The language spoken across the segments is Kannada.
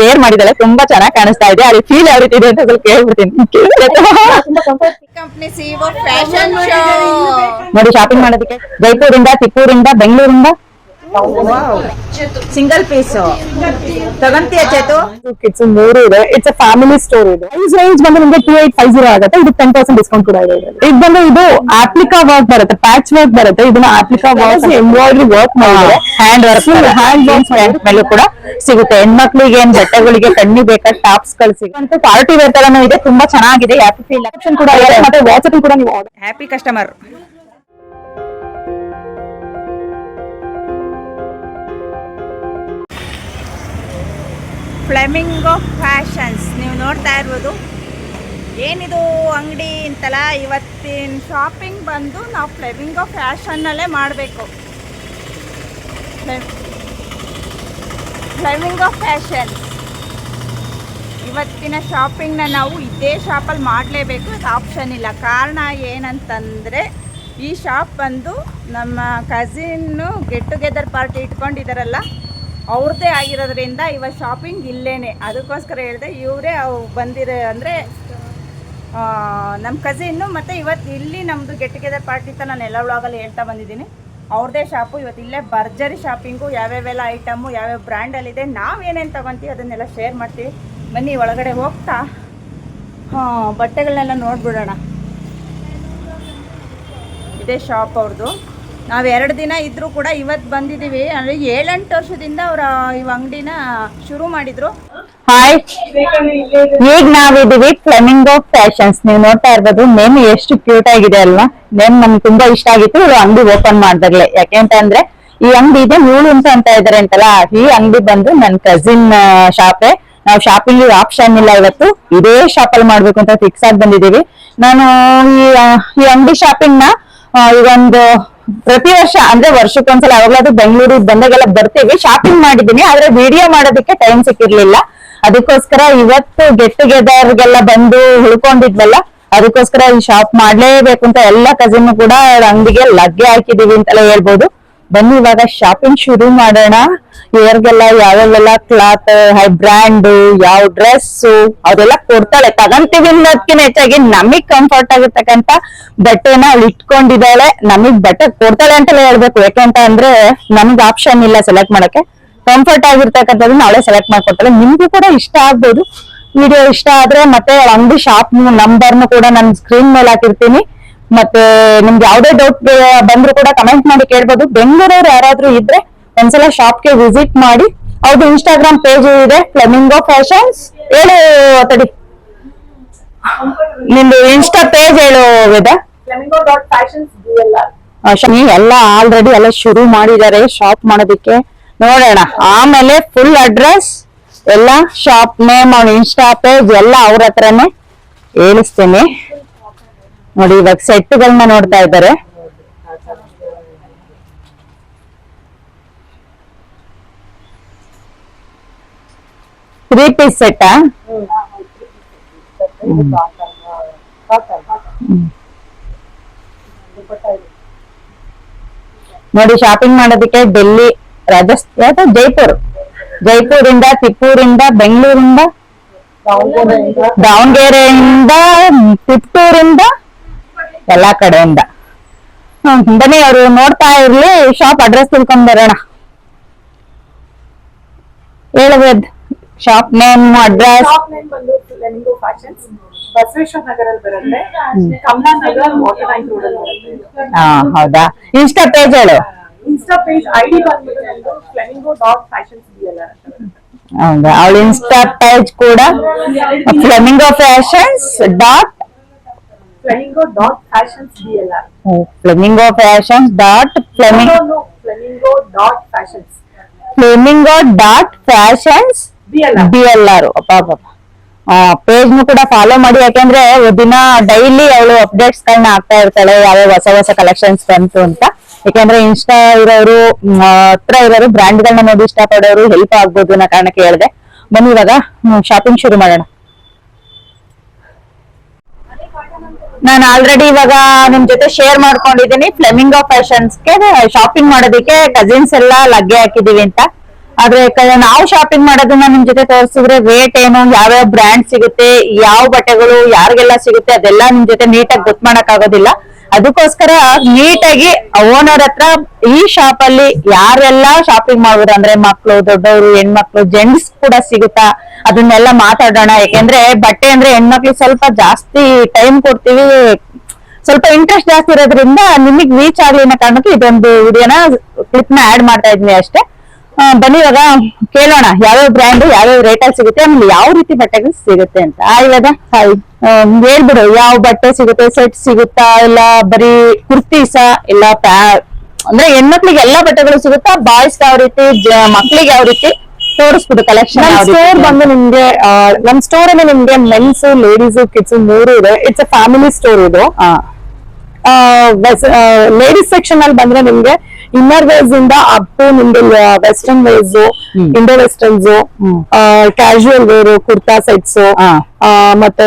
ವೇರ್ ಮಾಡಿದಾಳೆ ತುಂಬಾ ಚೆನ್ನಾಗಿ ಕಾಣಿಸ್ತಾ ಇದೆ. ಅಲ್ಲಿ ಫೀಲ್ ಯಾವ ರೀತಿ ಇದೆ ಅಂತ ಸ್ವಲ್ಪ ಕೇಳ್ಬಿಡ್ತೀನಿ. ನೋಡಿ ಶಾಪಿಂಗ್ ಮಾಡೋದಕ್ಕೆ ಜೈಪುರಿಂದ ತಿಪ್ಪೂರಿಂದ ಬೆಂಗಳೂರಿಂದ ಸಿಂಗಲ್ ಪೀಸ್ ತಗೊಂತೀಯ ಚೇತು? ಕಿಡ್ಸ್ ಮೂರು ಇದೆ. ಇಟ್ಸ್ ಅ ಫ್ಯಾಮಿಲಿ ಸ್ಟೋರ್ ಇದೆ. ಪ್ರೈಸ್ ರೇಂಜ್ ಬಂದು ನಿಮಗೆ ಟೂ ಏಟ್ ಫೈವ್ ಜೀರೋ ಆಗುತ್ತೆ. ಇದು ಟೆನ್ ಪರ್ಸೆಂಟ್ ಡಿಸ್ಕೌಂಟ್ ಕೂಡ ಇದೆ. ಇದು ಬಂದು ಇದು ಆಪ್ಲಿಕಾ ವರ್ಕ್ ಬರುತ್ತೆ ಪ್ಯಾಚ್ ವರ್ಕ್ ಬರುತ್ತೆ. ಇದನ್ನ ಆಪ್ಲಿಕಾ ವರ್ಕ್ ಎಂಬ್ರಾಯ್ಡ್ರಿ ವರ್ಕ್ ಮಾಡಿದ್ರೆ ಹ್ಯಾಂಡ್ ವರ್ಕ್ ಹ್ಯಾಂಡ್ ವರ್ಕ್ ಮೇಲೂ ಕೂಡ ಸಿಗುತ್ತೆ. ಹೆಣ್ಮಕ್ಳಿಗೆ ಏನ್ ಬಟ್ಟೆಗಳಿಗೆ ಕಣ್ಣಿ ಬೇಕಾದ ಟಾಪ್ಸ್ಗಳು ಸಿಗುತ್ತೆ. ಪಾರ್ಟಿ ವೇರ್ ತರನು ಇದೆ. ತುಂಬಾ ಚೆನ್ನಾಗಿದೆ. ಆಪ್ಷನ್ ಕೂಡ ಇದೆ. ಮತ್ತೆ ವಾಚ್ ಕೂಡ ನೀವು ಹ್ಯಾಪಿ ಕಸ್ಟಮರ್ ಫ್ಲೆಮಿಂಗೋ ಫ್ಯಾಷನ್ಸ್ ನೀವು ನೋಡ್ತಾ ಇರ್ಬೋದು. ಏನಿದು ಅಂಗಡಿ ಅಂತಲ್ಲ, ಇವತ್ತಿನ ಶಾಪಿಂಗ್ ಬಂದು ನಾವು ಫ್ಲೆಮಿಂಗೋ ಫ್ಯಾಷನ್ನಲ್ಲೇ ಮಾಡಬೇಕು. ಫ್ಲೆಮಿಂಗೋ ಫ್ಯಾಷನ್ಸ್ ಇವತ್ತಿನ ಶಾಪಿಂಗ್ನ ನಾವು ಇದೇ ಶಾಪಲ್ಲಿ ಮಾಡಲೇಬೇಕು. ಆಪ್ಷನ್ ಇಲ್ಲ. ಕಾರಣ ಏನಂತಂದರೆ, ಈ ಶಾಪ್ ಬಂದು ನಮ್ಮ ಕಸಿನ್ನು ಗೆಟ್ ಟುಗೆದರ್ ಪಾರ್ಟಿ ಇಟ್ಕೊಂಡಿದ್ದಾರಲ್ಲ ಅವ್ರದ್ದೇ ಆಗಿರೋದ್ರಿಂದ ಇವ ಶಾಪಿಂಗ್ ಇಲ್ಲೇನೆ. ಅದಕ್ಕೋಸ್ಕರ ಹೇಳಿದೆ, ಇವರೇ ಅವು ಬಂದಿರೋ ಅಂದರೆ ನಮ್ಮ ಕಸಿನ್ನು ಮತ್ತು ಇವತ್ತು ಇಲ್ಲಿ ನಮ್ಮದು ಗೆಟ್ ಟುಗೆದರ್ ಪಾರ್ಟಿ ಅಂತ ನಾನು ಎಲ್ಲ ಹೇಳ್ತಾ ಬಂದಿದ್ದೀನಿ. ಅವ್ರದ್ದೇ ಶಾಪು ಇವತ್ತು ಇಲ್ಲೇ ಭರ್ಜರಿ ಶಾಪಿಂಗು ಯಾವ್ಯಾವೆಲ್ಲ ಐಟಮು ಯಾವ್ಯಾವ ಬ್ರ್ಯಾಂಡಲ್ಲಿದೆ ನಾವೇನೇನು ತಗೊಂತೀವಿ ಅದನ್ನೆಲ್ಲ ಶೇರ್ ಮಾಡ್ತೀವಿ. ಬನ್ನಿ, ಒಳಗಡೆ ಹೋಗ್ತಾ. ಹಾಂ ಬಟ್ಟೆಗಳನ್ನೆಲ್ಲ ನೋಡ್ಬಿಡೋಣ. ಇದೇ ಶಾಪ್ ಅವ್ರದ್ದು ನಾವು ಎರಡು ದಿನ ಇದ್ರೂ ಕೂಡ ಇವತ್ತು ಬಂದಿದ್ದೀವಿ ಅಂದರೆ ಏಳೆಂಟು ವರ್ಷದಿಂದ ಅವರ ಈ ಅಂಗಡಿನ ಶುರು ಮಾಡಿದ್ರು. ಹಾಯ್ ಈಗ ನಾವಿದೀವಿ ಫ್ಲೆಮಿಂಗೋ ಫ್ಯಾಷನ್ಸ್ ನೀವು ನೋಡ್ತಾ ಇರ್ಬೋದು ನೇಮ್ ಎಷ್ಟು ಕ್ಯೂಟ್ ಆಗಿದೆ ಅಲ್ವಾ? ನೇಮ್ ನಮ್ಗೆ ತುಂಬಾ ಇಷ್ಟ ಆಗಿತ್ತು. ಇವ್ರು ಅಂಗಡಿ ಓಪನ್ ಮಾಡ್ದಾಗ್ಲೆ. ಯಾಕೆ ಅಂತ ಅಂದ್ರೆ, ಈ ಅಂಗಡಿ ಇದೆ ಮೂಳು ಅಂತ ಇದಾರೆ ಅಂತಲ್ಲ, ಈ ಅಂಗಡಿ ಬಂದು ನನ್ನ ಕಸಿನ್ ಶಾಪೆ ನಾವು ಶಾಪಿಂಗ್ ಆಪ್ಷನ್ ಇಲ್ಲ ಇವತ್ತು. ಇದೇ ಶಾಪ್ ಅಲ್ಲಿ ಮಾಡ್ಬೇಕು ಅಂತ ಫಿಕ್ಸ್ ಆಗಿ ಬಂದಿದೀವಿ. ನಾನು ಈ ಈ ಅಂಗಡಿ ಶಾಪಿಂಗ್ನ ಒಂದು ಪ್ರತಿ ವರ್ಷ, ಅಂದ್ರೆ ವರ್ಷಕ್ಕೊಂದ್ಸಲ ಯಾವಾಗ್ಲಾದ್ರೂ ಬೆಂಗಳೂರಿಗೆ ಬಂದಾಗೆಲ್ಲ ಬರ್ತೀವಿ. ಶಾಪಿಂಗ್ ಮಾಡಿದೀನಿ ಆದ್ರೆ ವಿಡಿಯೋ ಮಾಡೋದಕ್ಕೆ ಟೈಮ್ ಸಿಕ್ಕಿರ್ಲಿಲ್ಲ. ಅದಕ್ಕೋಸ್ಕರ ಇವತ್ತು ಗೆಟ್ ಟುಗೆದರ್ ಗೆಲ್ಲ ಬಂದು ಉಳ್ಕೊಂಡಿದ್ವಲ್ಲ, ಅದಕ್ಕೋಸ್ಕರ ಈ ಶಾಪ್ ಮಾಡ್ಲೇಬೇಕು ಅಂತ ಎಲ್ಲ ಕಸಿನ್ ಕೂಡ ಅಂಗಡಿಗೆ ಲಗ್ಗೆ ಹಾಕಿದೀವಿ ಅಂತೆಲ್ಲ ಹೇಳ್ಬೋದು. ಬನ್ನಿ, ಇವಾಗ ಶಾಪಿಂಗ್ ಶುರು ಮಾಡೋಣ. ಇವ್ರಿಗೆಲ್ಲ ಯಾವ್ಯಾವೆಲ್ಲ ಕ್ಲಾತ್ ಹೈ ಬ್ರ್ಯಾಂಡ್ ಯಾವ ಡ್ರೆಸ್ ಅದೆಲ್ಲ ಕೊಡ್ತಾಳೆ. ತಗಂತೀವಿ ಅನ್ನೋದಕ್ಕಿಂತ ಹೆಚ್ಚಾಗಿ ನಮಗ್ ಕಂಫರ್ಟ್ ಆಗಿರ್ತಕ್ಕಂತ ಬಟ್ಟೆನ ಇಟ್ಕೊಂಡಿದ್ದಾಳೆ. ನಮಗ್ ಬಟ್ಟೆ ಕೊಡ್ತಾಳೆ ಅಂತ ಹೇಳ್ಬೇಕು. ಯಾಕೆಂತ ಅಂದ್ರೆ ನಮ್ಗೆ ಆಪ್ಷನ್ ಇಲ್ಲ ಸೆಲೆಕ್ಟ್ ಮಾಡಕ್ಕೆ. ಕಂಫರ್ಟ್ ಆಗಿರ್ತಕ್ಕಂಥದ್ದು ನಾಳೆ ಸೆಲೆಕ್ಟ್ ಮಾಡ್ಕೊಡ್ತಾಳೆ. ನಿಮ್ಗೂ ಕೂಡ ಇಷ್ಟ ಆಗ್ಬೋದು. ವಿಡಿಯೋ ಇಷ್ಟ ಆದ್ರೆ ಮತ್ತೆ ಅಂಗಡಿ ಶಾಪ್ ನಂಬರ್ನು ಕೂಡ ನಾನು ಸ್ಕ್ರೀನ್ ಮೇಲೆ ಹಾಕಿರ್ತೀನಿ. ಮತ್ತೆ ನಿಮ್ಗೆ ಯಾವ್ದೇ ಡೌಟ್ ಬಂದ್ರು ಕೂಡ ಕಮೆಂಟ್ ಮಾಡಿ ಕೇಳ್ಬೋದು. ಬೆಂಗಳೂರವ್ರು ಯಾರಾದ್ರೂ ಇದ್ರೆ ಒಂದ್ಸಲ ಶಾಪ್ಗೆ ವಿಸಿಟ್ ಮಾಡಿ ಅವ್ರದ್ದು ಇನ್ಸ್ಟಾಗ್ರಾಮ್ ಪೇಜ್ ಇದೆ ಫ್ಲೆಮಿಂಗೋ ಫ್ಯಾಷನ್ಸ್ ಹೇಳು ತಡಿ. ನಿಮ್ದು ಇನ್ಸ್ಟಾ ಪೇಜ್ ಹೇಳು ವೇದ. ಎಲ್ಲ ಆಲ್ರೆಡಿ ಎಲ್ಲ ಶುರು ಮಾಡಿದ್ದಾರೆ ಶಾಪ್ ಮಾಡೋದಕ್ಕೆ. ನೋಡೋಣ ಆಮೇಲೆ ಫುಲ್ ಅಡ್ರೆಸ್ ಎಲ್ಲ ಶಾಪ್ ನೇಮ್ ಅವ್ನ ಇನ್ಸ್ಟಾ ಪೇಜ್ ಎಲ್ಲ ಅವ್ರ ಹತ್ರನೇ. ಹೇಳಿಸ್ತೇನೆ. ನೋಡಿ ಇವಾಗ ಸೆಟ್ಗಳನ್ನ ನೋಡ್ತಾ ಇದ್ದಾರೆ. ತ್ರೀ ಪೀಸ್ ಸೆಟ್ಟಾ ನೋಡಿ ಶಾಪಿಂಗ್ ಮಾಡೋದಕ್ಕೆ ಡೆಲ್ಲಿ ರಾಜಸ್ಥಾನ ಜೈಪುರ್ ಜೈಪುರಿಂದ ತಿಪ್ಪೂರಿಂದ ಬೆಂಗಳೂರಿಂದ ದಾವಣಗೆರೆಯಿಂದ ತಿಪ್ಪೂರಿಂದ ಎಲ್ಲಾ ಕಡೆಯಿಂದ. ಬನ್ನಿ ಅವರು ನೋಡ್ತಾ ಇರ್ಲಿ. ಶಾಪ್ ಅಡ್ರೆಸ್ ತಿಳ್ಕೊಂಡ್ ಬರೋಣ. ಹೇಳಬೇದ್ shop name address shop name ಬಂದು ಫ್ಲೆಮಿಂಗೋ ಫ್ಯಾಷನ್ಸ್ ಬಸವೇಶ್ವರ ನಗರಲ್ಲಿ ಬರುತ್ತೆ Kamala Nagar water tank road ಅಲ್ಲಿ ಬರುತ್ತೆ ಹಾ ಹೌದಾ? ಇನ್ಸ್ಟಾ ಪೇಜ್ ಹೇಳು. ಇನ್ಸ್ಟಾ ಪೇಜ್ ಐಡಿ ಬಂದ್ಬಿಟ್ಟು ನಮ್ದು Flamingo dot Fashions B L R ಅಂತ ಬರುತ್ತೆ. ಹೌದಾ? ಅವಳ ಇನ್ಸ್ಟಾ ಪೇಜ್ ಕೂಡ Flamingo Fashions dot Flamingo dot Fashions B L R Flamingo Fashions dot flaming Flamingo dot Fashions Flamingo dot Fashions B L R B L page ನು ಕೂಡ ಫಾಲೋ ಮಾಡಿ, ಯಾಕೆಂದ್ರೆ ದಿನ ಡೈಲಿ ಅವಳು ಅಪ್ಡೇಟ್ಸ್ ಗಳನ್ನ ಹಾಕ್ತಾ ಇರ್ತಾಳೆ, ಯಾವ್ಯಾವ ಹೊಸ ಹೊಸ ಕಲೆಕ್ಷನ್ಸ್ ಬಂತು ಅಂತ. ಯಾಕಂದ್ರೆ ಇನ್ಸ್ಟಾ ಇರೋರು ಹತ್ರ ಇರೋರು ಬ್ರ್ಯಾಂಡ್ ಗಳನ್ನ ನೋಡಿ ಇಷ್ಟ ಪಡೋರು ಹೆಲ್ಪ್ ಆಗ್ಬೋದು ಅನ್ನೋ ಕಾರಣಕ್ಕೆ ಹೇಳಿದೆ. ಬನ್ನಿ ಇವಾಗ ಶಾಪಿಂಗ್ ಶುರು ಮಾಡೋಣ. ನಾನು ಆಲ್ರೆಡಿ ಇವಾಗ ನಿಮ್ ಜೊತೆ ಶೇರ್ ಮಾಡ್ಕೊಂಡಿದ್ದೀನಿ ಫ್ಲೆಮಿಂಗೋ ಫ್ಯಾಷನ್ಸ್ಗೆ ಶಾಪಿಂಗ್ ಮಾಡೋದಿಕ್ಕೆ ಕಸಿನ್ಸ್ ಎಲ್ಲ ಲಗ್ಗೆ ಹಾಕಿದೀವಿ ಅಂತ. ಆದ್ರೆ ನಾವು ಶಾಪಿಂಗ್ ಮಾಡೋದನ್ನ ನಿಮ್ ಜೊತೆ ತೋರಿಸಿದ್ರೆ ರೇಟ್ ಏನು, ಯಾವ್ಯಾವ ಬ್ರ್ಯಾಂಡ್ ಸಿಗುತ್ತೆ, ಯಾವ ಬಟ್ಟೆಗಳು, ಯಾರಿಗೆಲ್ಲ ಸಿಗುತ್ತೆ, ಅದೆಲ್ಲ ನಿಮ್ ಜೊತೆ ನೀಟಾಗಿ ಗೊತ್ತು ಮಾಡಕ್ ಆಗೋದಿಲ್ಲ ಅದಕ್ಕೋಸ್ಕರ ನೀಟಾಗಿ ಓನರ್ ಹತ್ರ ಈ ಶಾಪ್ ಅಲ್ಲಿ ಯಾರೆಲ್ಲ ಶಾಪಿಂಗ್ ಮಾಡ್ಬೋದು ಅಂದ್ರೆ ಮಕ್ಳು, ದೊಡ್ಡವರು, ಹೆಣ್ಮಕ್ಳು ಜೆಂಟ್ಸ್ ಕೂಡ ಸಿಗುತ್ತಾ? ಅದನ್ನೆಲ್ಲ ಮಾತಾಡೋಣ. ಯಾಕೆಂದ್ರೆ ಬಟ್ಟೆ ಅಂದ್ರೆ ಹೆಣ್ಮಕ್ಳು ಸ್ವಲ್ಪ ಜಾಸ್ತಿ ಟೈಮ್ ಕೊಡ್ತೀವಿ. ಸ್ವಲ್ಪ ಇಂಟ್ರೆಸ್ಟ್ ಜಾಸ್ತಿ ಇರೋದ್ರಿಂದ ನಿಮಗ್ ರೀಚ್ ಆಗ್ಲಿ ಅನ್ನೋ ಕಾರಣಕ್ಕೆ ಇದೊಂದು ವಿಡಿಯೋನ ಕ್ಲಿಪ್ನ ಆಡ್ ಮಾಡ್ತಾ ಇದ್ವಿ ಅಷ್ಟೇ. ಬನ್ನಿ ಇವಾಗ ಕೇಳೋಣ ಯಾವ್ಯಾವ ಬ್ರ್ಯಾಂಡ್ ಯಾವ್ಯಾವ ರೇಟ್ ಅಲ್ಲಿ ಸಿಗುತ್ತೆ ಆಮೇಲೆ ಯಾವ ರೀತಿ ಬಟ್ಟೆಗಳು ಸಿಗುತ್ತೆ ಅಂತ. ಇವಾಗ ಹಾಯ್ ಹೇಳ್ಬಿಡು ಯಾವ ಬಟ್ಟೆ ಸಿಗುತ್ತೆ ಸೆಟ್ ಸಿಗುತ್ತಾ ಇಲ್ಲ ಬರೀ ಕುರ್ತೀಸ ಇಲ್ಲ ಪ್ಯಾ ಅಂದ್ರೆ ಹೆಣ್ಮಕ್ಳಿಗೆ ಎಲ್ಲಾ ಬಟ್ಟೆಗಳು ಸಿಗುತ್ತಾ ಬಾಯ್ಸ್ ಯಾವ ರೀತಿ ಮಕ್ಳಿಗೆ ಯಾವ ರೀತಿ ತೋರಿಸ್ಬಿಡು ಕಲೆಕ್ಷನ್ ಸ್ಟೋರ್ ಬಂದು ನಿಮ್ಗೆ ನಮ್ ಸ್ಟೋರ್ ಅಲ್ಲಿ ನಿಮ್ಗೆ ಮೆನ್ಸ್ ಲೇಡೀಸ್ ಕಿಡ್ಸ್ ಮೂರು ಇದೆ. ಇಟ್ಸ್ ಅ ಫ್ಯಾಮಿಲಿ ಸ್ಟೋರ್ ಇದು. ಲೇಡೀಸ್ ಸೆಕ್ಷನ್ ಅಲ್ಲಿ ಬಂದ್ರೆ ನಿಮ್ಗೆ ಇನ್ನರ್ ವೇರ್ಸ್ ಇಂದ ಅಪ್ ಟು ನಿಮ್ದು western wears Indo westerns casual wear kurta sets. ಮತ್ತೆ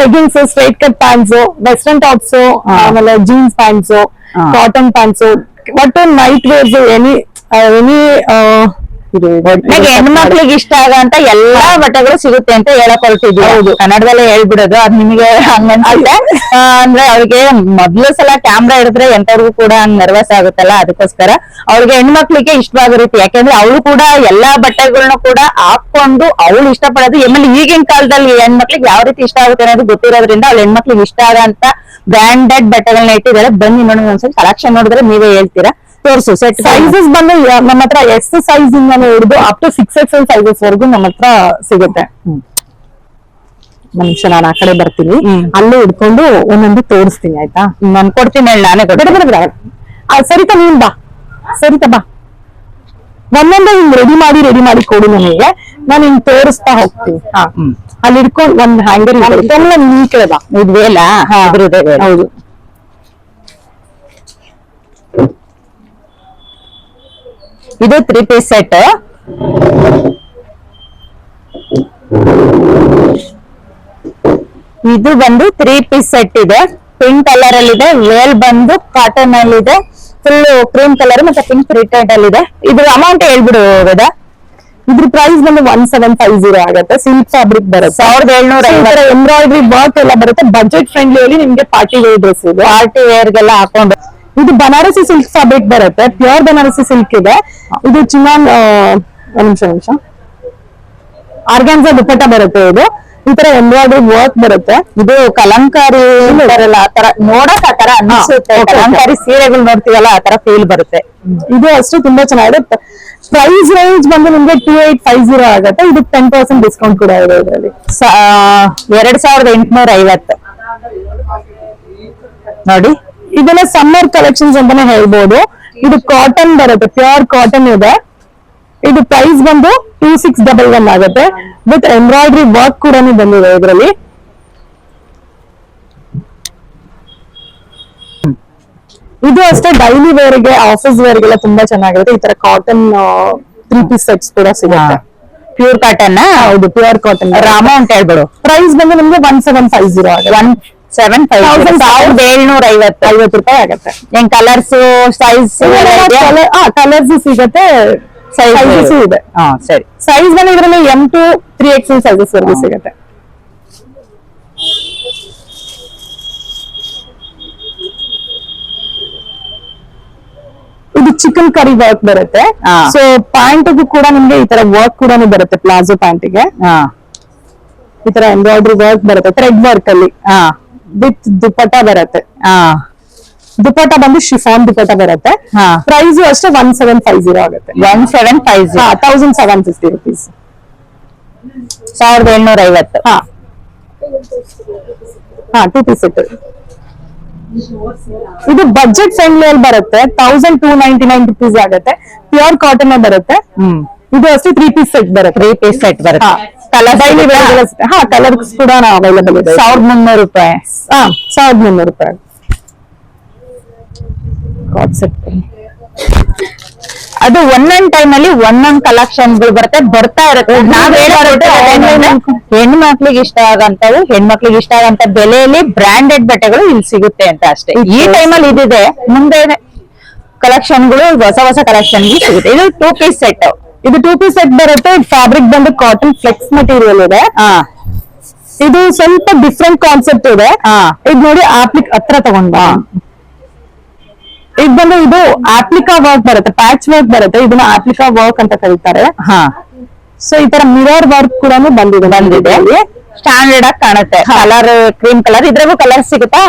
leggings straight cut pants western tops ಆಮೇಲೆ ಜೀನ್ಸ್ ಪ್ಯಾಂಟ್ಸ್. ಕಾಟನ್ ಪ್ಯಾಂಟ್ಸ್ ಒಟ್ಟು ನೈಟ್ ವೇರ್ಸ್ ಎನಿ ಎನಿ ನನಗೆ ಹೆಣ್ಮಕ್ಳಿಗೆ ಇಷ್ಟ ಆಗಂತ ಎಲ್ಲಾ ಬಟ್ಟೆಗಳು ಸಿಗುತ್ತೆ ಅಂತ ಹೇಳಕ್ ಹೊರಟಿದ್ವಿ ಹೌದು. ಕನ್ನಡದಲ್ಲೇ ಹೇಳ್ಬಿಡೋದು ಅದ್ ನಿಮಗೆ ಹಂಗನ್ಸುತ್ತೆ. ಅಂದ್ರೆ ಅವ್ರಿಗೆ ಮೊದ್ಲು ಸಲ ಕ್ಯಾಮ್ರಾ ಹಿಡಿದ್ರೆ ಎಂತವ್ರಿಗೂ ಕೂಡ ಹಂಗ್ ನರ್ವಸ್ ಆಗುತ್ತಲ್ಲ ಅದಕ್ಕೋಸ್ಕರ ಅವ್ರಿಗೆ ಹೆಣ್ಮಕ್ಳಿಗೆ ಇಷ್ಟವಾಗಿರುತ್ತೆ ಯಾಕಂದ್ರೆ ಯಾಕೆಂದ್ರೆ ಅವಳು ಕೂಡ ಎಲ್ಲಾ ಬಟ್ಟೆಗಳನ್ನ ಕೂಡ ಹಾಕೊಂಡು ಅವಳು ಇಷ್ಟಪಡೋದು. ಆಮೇಲೆ ಈಗಿನ ಕಾಲದಲ್ಲಿ ಹೆಣ್ಮಕ್ಳಿಗೆ ಯಾವ ರೀತಿ ಇಷ್ಟ ಆಗುತ್ತೆ ಅನ್ನೋದು ಗೊತ್ತಿರೋದ್ರಿಂದ ಅವ್ಳ ಹೆಣ್ಮಕ್ಳಿಗೆ ಇಷ್ಟ ಆಗಂತ ಬ್ರ್ಯಾಂಡೆಡ್ ಬಟ್ಟೆಗಳನ್ನ ಇಟ್ಟಿದ್ದಾರೆ. ಬನ್ನಿ ನೋಡಿ ಒಂದ್ಸಲ. ಕಲೆಕ್ಷನ್ ನೋಡಿದ್ರೆ ನೀವೇ ಹೇಳ್ತೀರಾ? ತೋರ್ಸು. ಸೆಟ್ ಸೈಜಸ್ ಬಂದು ನಮ್ಮ ಹತ್ರ ಎಸ್ ಸೈಜ್ ಇಂದಾನು ಹಿಡಿದು up to six X L sizes ವರೆಗೂ ನಮ್ಮ ಹತ್ರ ಸಿಗುತ್ತೆ. ನಿಮಿಷ ನಾನು ಆ ಕಡೆ ಬರ್ತೀನಿ. ಅಲ್ಲೇ ಹಿಡ್ಕೊಂಡು ಒಂದೊಂದು ತೋರಿಸ್ತೀನಿ ಆಯ್ತಾ? ನಾನು ಕೊಡ್ತೀನಿ ಹೇಳಿ ನಾನೇ ಕೊಡ್ತೀನಿ. ಸರಿತಾ ನೀನ್ ಬಾ. ಸರಿತಾ ಬಾ ಒಂದೊಂದೇ ಹಿಂಗ್ ರೆಡಿ ಮಾಡಿ ರೆಡಿ ಮಾಡಿ ಕೊಡು ನನಗೆ ನಾನು ಹಿಂಗ್ ತೋರಿಸ್ತಾ ಹೋಗ್ತೀನಿ. ಅಲ್ಲಿ ಹಿಡ್ಕೊಂಡು ಒಂದ್ ಹ್ಯಾಂಗರ್ ಎಲ್ಲ ನೀ ಕೇಳ್ದ ಇದು ವೇಲ. ಹೌದು. ಇದು ತ್ರೀ ಪೀಸ್ ಸೆಟ್ ಇದು ಬಂದು ತ್ರೀ ಪೀಸ್ ಸೆಟ್ ಇದೆ. ಪಿಂಕ್ ಕಲರ್ ಅಲ್ಲಿ ಇದೆ ವೇಲ್ ಬಂದು ಕಾಟನ್ ಅಲ್ಲಿ ಇದೆ ಫುಲ್ ಕ್ರೀಮ್ ಕಲರ್ ಮತ್ತೆ ಪಿಂಕ್ ಪ್ರಿಂಟೆಡ್ ಅಲ್ಲಿ ಇದೆ. ಇದ್ರ ಅಮೌಂಟ್ ಹೇಳ್ಬಿಡು ವೇದ. ಇದ್ರ ಪ್ರೈಸ್ ಬಂದು ಒನ್ ಸೆವೆನ್ ಫೈವ್ ಜೀರೋ ಆಗುತ್ತೆ. ಸಿಲ್ಕ್ ಫ್ಯಾಬ್ರಿಕ್ ಬರುತ್ತೆ. ಸಾವಿರದ ಏಳ್ನೂರ ಎಂಬ್ರಾಯ್ಡ್ರಿ ವರ್ಕ್ ಎಲ್ಲ ಬರುತ್ತೆ. ಬಜೆಟ್ ಫ್ರೆಂಡ್ಲಿ ಅಲ್ಲಿ ನಿಮ್ಗೆ ಪಾರ್ಟಿ ವೇರ್ ಡ್ರೆಸ್ ಇದೆ. ಪಾರ್ಟಿ ವೇರ್ಗೆಲ್ಲ ಹಾಕೊಂಡು. ಇದು ಬನಾರಸಿ ಸಿಲ್ಕ್ ಫ್ಯಾಬ್ರಿಕ್ ಬರುತ್ತೆ. ಪ್ಯೂರ್ ಬನಾರಸಿ ಸಿಲ್ಕ್ ಇದೆ. ಇದು ಚಿಮಾನ್ ನಿಮಿಷ ನಿಮಿಷ. ಆರ್ಗಾನ್ಸ ದುಪ್ಪಟ್ಟ ಬರುತ್ತೆ ಇದು. ಈ ತರ ಎಂಬ್ರಾಯ್ಡ್ರಿ ವರ್ಕ್ ಬರುತ್ತೆ. ಇದು ಕಲಂಕಾರಿ ಆತರ ನೋಡಕ್ ಆತರ ಅನಿಸುತ್ತೆ. ಕಲಂಕಾರಿ ಸೀರೆಗಳು ನೋಡ್ತೀವಲ್ಲ ಆತರ ಫೀಲ್ ಬರುತ್ತೆ. ಇದು ಅಷ್ಟು ತುಂಬಾ ಚೆನ್ನಾಗಿದೆ. ಪ್ರೈಸ್ ರೇಂಜ್ ಬಂದು ನಿಮ್ಗೆ ಟೂ ಏಟ್ ಫೈವ್ ಜೀರೋ ಆಗುತ್ತೆ. ಇದು ಟೆನ್ ಪರ್ಸೆಂಟ್ ಡಿಸ್ಕೌಂಟ್ ಕೂಡ ಇದೆ ಇದರಲ್ಲಿ. ಎರಡ್ ಸಾವಿರದ ಎಂಟುನೂರ ಐವತ್ತು ನೋಡಿ. ಇದೆಲ್ಲ ಸಮ್ಮರ್ ಕಲೆಕ್ಷನ್ಸ್ ಅಂತಾನೆ ಹೇಳ್ಬೋದು. ಇದು ಕಾಟನ್ ಬರುತ್ತೆ ಪ್ಯೂರ್ ಕಾಟನ್ ಇದೆ. ಇದು ಪ್ರೈಸ್ ಬಂದು ಟೂ ಸಿಕ್ಸ್ ಡಬಲ್ ಒನ್ ಆಗುತ್ತೆ. ವಿತ್ ಎಂಬ್ರಾಯ್ಡ್ರಿ ವರ್ಕ್ ಕೂಡ ಬಂದಿದೆ ಇದರಲ್ಲಿ. ಇದು ಅಷ್ಟೇ ಡೈಲಿ ವೇರ್ಗೆ ಆಫೀಸ್ ವೇರ್ ಗೆಲ್ಲ ತುಂಬಾ ಚೆನ್ನಾಗಿರುತ್ತೆ. ಈ ತರ ಕಾಟನ್ ತ್ರೀ ಪೀಸ್ ಸೆಟ್ಸ್ ಕೂಡ ಸಿಗುತ್ತೆ. ಪ್ಯೂರ್ ಕಾಟನ್ ಹೌದು ಪ್ಯೂರ್ ಕಾಟನ್ ಅಮೌಂಟ್ ಹೇಳ್ಬಿಡು. ಪ್ರೈಸ್ ಬಂದು ನಿಮ್ಗೆ one seven five zero one seven five ಸಾವಿರದ ಏಳ್ನೂರ ಐವತ್ತು ಐವತ್ತು ರೂಪಾಯಿ ಆಗುತ್ತೆ. ಹೆಂಗ್ ಕಲರ್ಸ್ ಸೈಜ್ ಕಲರ್ಸ್ ಸಿಗುತ್ತೆ. ಸೈಜಸ್ ಇದೆ. ಹಾ ಸರಿ. ಸೈಜ್ ಬಂದು ಇದರಲ್ಲಿ M to three X sizes ವರೆಗೂ ಸಿಗುತ್ತೆ. ಇದು ಚಿಕನ್ ಕರಿ ವರ್ಕ್ ಬರುತ್ತೆ. ಸೊ ಪ್ಯಾಂಟ್ಗೂ ಕೂಡ ನಿಮ್ಗೆ ಈ ತರ ವರ್ಕ್ ಕೂಡ ಬರುತ್ತೆ ಪ್ಲಾಜೋ ಪ್ಯಾಂಟಿಗೆ ಈ ತರ ಎಂಬ್ರಾಯ್ಡ್ರಿ ವರ್ಕ್ ಬರುತ್ತೆ ಥ್ರೆಡ್ ವರ್ಕ್ ಅಲ್ಲಿ. ಹಾ. ವಿತ್ ದುಪ್ಪಟ್ಟ ಬರುತ್ತೆ. ಹಾ. ದುಪ್ಪಟ್ಟ ಬಂದು ಶಿಫಾನ್ ದುಪ್ಪಟ್ಟ ಬರುತ್ತೆ. ಪ್ರೈಸ್ ಅಷ್ಟೇ ಒನ್ ಸೆವೆನ್ ಫೈವ್ ಜೀರೋ ಆಗುತ್ತೆ. One seven five thousand seven fifty rupees ಸಾವಿರದ ಏಳ್ನೂರ ಐವತ್ತು. ಹಾ. ಹಾ ಟೂ ಪೀಸ್ ಸೆಟ್ ಇದು ಬಜೆಟ್ ಫ್ರೆಂಡ್ಲಿ ಅಲ್ಲಿ ಬರುತ್ತೆ. Thousand two ninety nine rupees ಆಗುತ್ತೆ ಪ್ಯೂರ್ ಕಾಟನ್ ಬರುತ್ತೆ. ಇದು ಅಷ್ಟೇ ತ್ರೀ ಪೀಸ್ ಸೆಟ್ ಬರುತ್ತೆ. ತ್ರೀ ಪೀಸ್ ಸೆಟ್ ಬರುತ್ತೆ. ಡೈಲಿ ಹಾ ಕಲರ್ಸ್ ಕೂಡ ಅವೈಲೇಬಲ್ ಇದೆ. ಸಾವಿರದ ಮುನ್ನೂರು ರೂಪಾಯಿ. ಹಾ ಸಾವಿರದ ಮುನ್ನೂರು ರೂಪಾಯಿ. ಅದು ಒಂದೊಂದ್ ಟೈಮ್ ಅಲ್ಲಿ ಒಂದೊಂದ್ ಕಲೆಕ್ಷನ್ಗಳು ಬರುತ್ತೆ ಬರ್ತಾ ಇರುತ್ತೆ. ಹೆಣ್ಮಕ್ಳಿಗೆ ಇಷ್ಟ ಆಗಂತವು ಹೆಣ್ಮಕ್ಳಿಗೆ ಇಷ್ಟ ಆಗಂತ ಬೆಲೆಯಲ್ಲಿ ಬ್ರಾಂಡೆಡ್ ಬಟ್ಟೆಗಳು ಇಲ್ಲಿ ಸಿಗುತ್ತೆ ಅಂತ ಅಷ್ಟೇ. ಈ ಟೈಮ್ ಅಲ್ಲಿ ಇದಿದೆ ಮುಂದೆ ಕಲೆಕ್ಷನ್ಗಳು ಹೊಸ ಹೊಸ ಕಲೆಕ್ಷನ್ ಸಿಗುತ್ತೆ. ಇದು ಟೂ ಪೀಸ್ ಸೆಟ್ ಇದು ಟೂ ಪೀಸ್ ಸೆಟ್ ಬರುತ್ತೆ. ಫ್ಯಾಬ್ರಿಕ್ ಬಂದು ಕಾಟನ್ ಫ್ಲೆಕ್ಸ್ ಮಟೀರಿಯಲ್ ಇದೆ. ಇದು ಸ್ವಲ್ಪ ಡಿಫ್ರೆಂಟ್ ಕಾನ್ಸೆಪ್ಟ್ ಇದೆ. ಹಾ. ಇದು ನೋಡಿ ಆಪ್ಲಿಕ್ ಹತ್ರ ತಗೊಂಡ ಇದು ಬಂದು ಇದು ಆಪ್ಲಿಕಾ ವರ್ಕ್ ಬರುತ್ತೆ. ಪ್ಯಾಚ್ ವರ್ಕ್ ಬರುತ್ತೆ. ಇದನ್ನ ಆಪ್ಲಿಕಾ ವರ್ಕ್ ಅಂತ ಕರೀತಾರೆ. ಹಾ. ಸೊ ಈ ತರ ಮಿರರ್ ವರ್ಕ್ ಕೂಡ ಬಂದಿದೆ ಬಂದಿದೆ. ಸ್ಟ್ಯಾಂಡರ್ಡ್ ಆಗಿ ಕಾಣುತ್ತೆ. ಕಲರ್ ಕ್ರೀಮ್ ಕಲರ್ ಇದ್ರಾಗೂ ಕಲರ್ ಸಿಗುತ್ತಾ?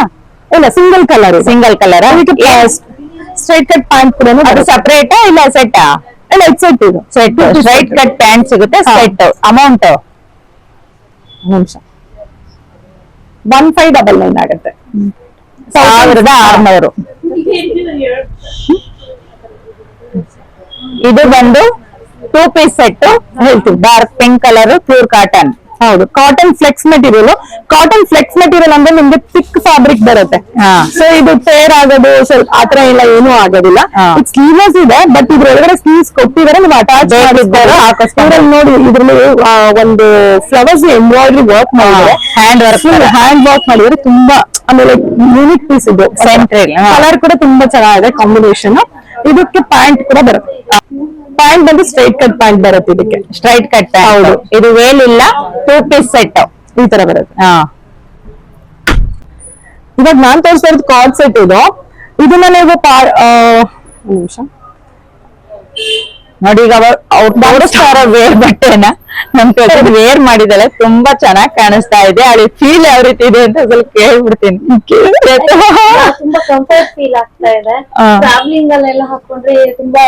ಇಲ್ಲ single colour single colour straight cut pant ಕೂಡ ಅದು ಸಪರೇಟ್ ಇಲ್ಲ ಸೆಟ್ ಇದು ಸೆಟ್ ಇದು ಸೆಟ್ ಸ್ಟ್ರೈಟ್ ಕಟ್ ಪ್ಯಾಂಟ್ ಸಿಗುತ್ತೆ. ಸೆಟ್ ಅಮೌಂಟ್ ನಿಮಿಷ. ಒನ್ ಫೈವ್ ಡಬಲ್ ನೈನ್ ಆಗುತ್ತೆ. ಸಾವಿರದ ಆರ್ನೂರು. ಇದು ಬಂದು ಟೂ ಪೀಸ್ ಸೆಟ್ ಹೇಳ್ತೀವಿ dark pink colour pure cotton ಹೌದು cotton flex material cotton flex material ಅಂದ್ರೆ ನಿಮ್ಗೆ ಥಿಕ್ ಫ್ಯಾಬ್ರಿಕ್ ಬರುತ್ತೆ. ಸೊ ಇದು ಟೇರ್ ಆಗೋದು ಸ್ವಲ್ಪ ಆತರ ಎಲ್ಲ ಏನೂ ಆಗೋದಿಲ್ಲ. ಸ್ಲೀವ್ಲೆಸ್ ಇದೆ ಬಟ್ ಇದ್ರೊಳಗಡೆ ಸ್ಲೀವ್ಸ್ ಕೊಟ್ಟಿದ್ದಾರೆ ನೀವು ಅಟ್ಯಾಚ್ ಮಾಡಿದ್ದಾರೆ ನೋಡಿ ಇದ್ರಲ್ಲಿ ಒಂದು ಫ್ಲವರ್ಸ್ ಎಂಬ್ರಾಯ್ಡ್ರಿ ವರ್ಕ್ ಮಾಡಿದ್ರೆ ಹ್ಯಾಂಡ್ ವರ್ಕ್ ಹ್ಯಾಂಡ್ ವರ್ಕ್ ಮಾಡಿದ್ರೆ ತುಂಬಾ ಆಮೇಲೆ ಯೂನಿಕ್ ಪೀಸ್ ಇದು. ಕಲರ್ ಕೂಡ ತುಂಬಾ ಚೆನ್ನಾಗಿದೆ ಕಾಂಬಿನೇಷನ್ ಇದಕ್ಕೆ ಪ್ಯಾಂಟ್ ಕೂಡ ಬರುತ್ತೆ. ಪ್ಯಾಂಟ್ ಬಂದು ಸ್ಟ್ರೈಟ್ ಕಟ್ ಪ್ಯಾಂಟ್ ಬರುತ್ತೆ ಇದಕ್ಕೆ. ಸ್ಟ್ರೈಟ್ ಕಟ್ ಹೌದು. ಇದು ವೇಲ್ ಇಲ್ಲ ಟೂ ಪೀಸ್ ಸೆಟ್ ಈ ತರ ಬರುತ್ತೆ. ಹಾ. ಇವಾಗ ನಾನ್ ತೋರಿಸ್ತಾ ಇರೋದು ಕಾರ್ಡ್ ಸೆಟ್ ಇದು ಇದನ್ನ ನೀವು ನಿಮಿಷ. ನೋಡಿ ಈಗ ಅವ್ರ ತೋರಿಸ್ತಾ ಇರೋ ವೇರ್ ಬಟ್ಟೆನ ನಮ್ ಕಡೆ ವೇರ್ ಮಾಡಿದಾಳೆ ತುಂಬಾ ಚೆನ್ನಾಗಿ ಕಾಣಿಸ್ತಾ ಇದೆ. ಅಲ್ಲಿ ಫೀಲ್ ಯಾವ ರೀತಿ ಇದೆ ಅಂತ ಸ್ವಲ್ಪ ಕೇಳ್ಬಿಡ್ತೀನಿ. ತುಂಬಾ ಕಂಫರ್ಟ್ ಫೀಲ್ ಆಗ್ತಾ ಇದೆ. ಟ್ರಾವೆಲಿಂಗ್ ಅಲ್ಲೆಲ್ಲ ಹಾಕೊಂಡ್ರೆ ತುಂಬಾ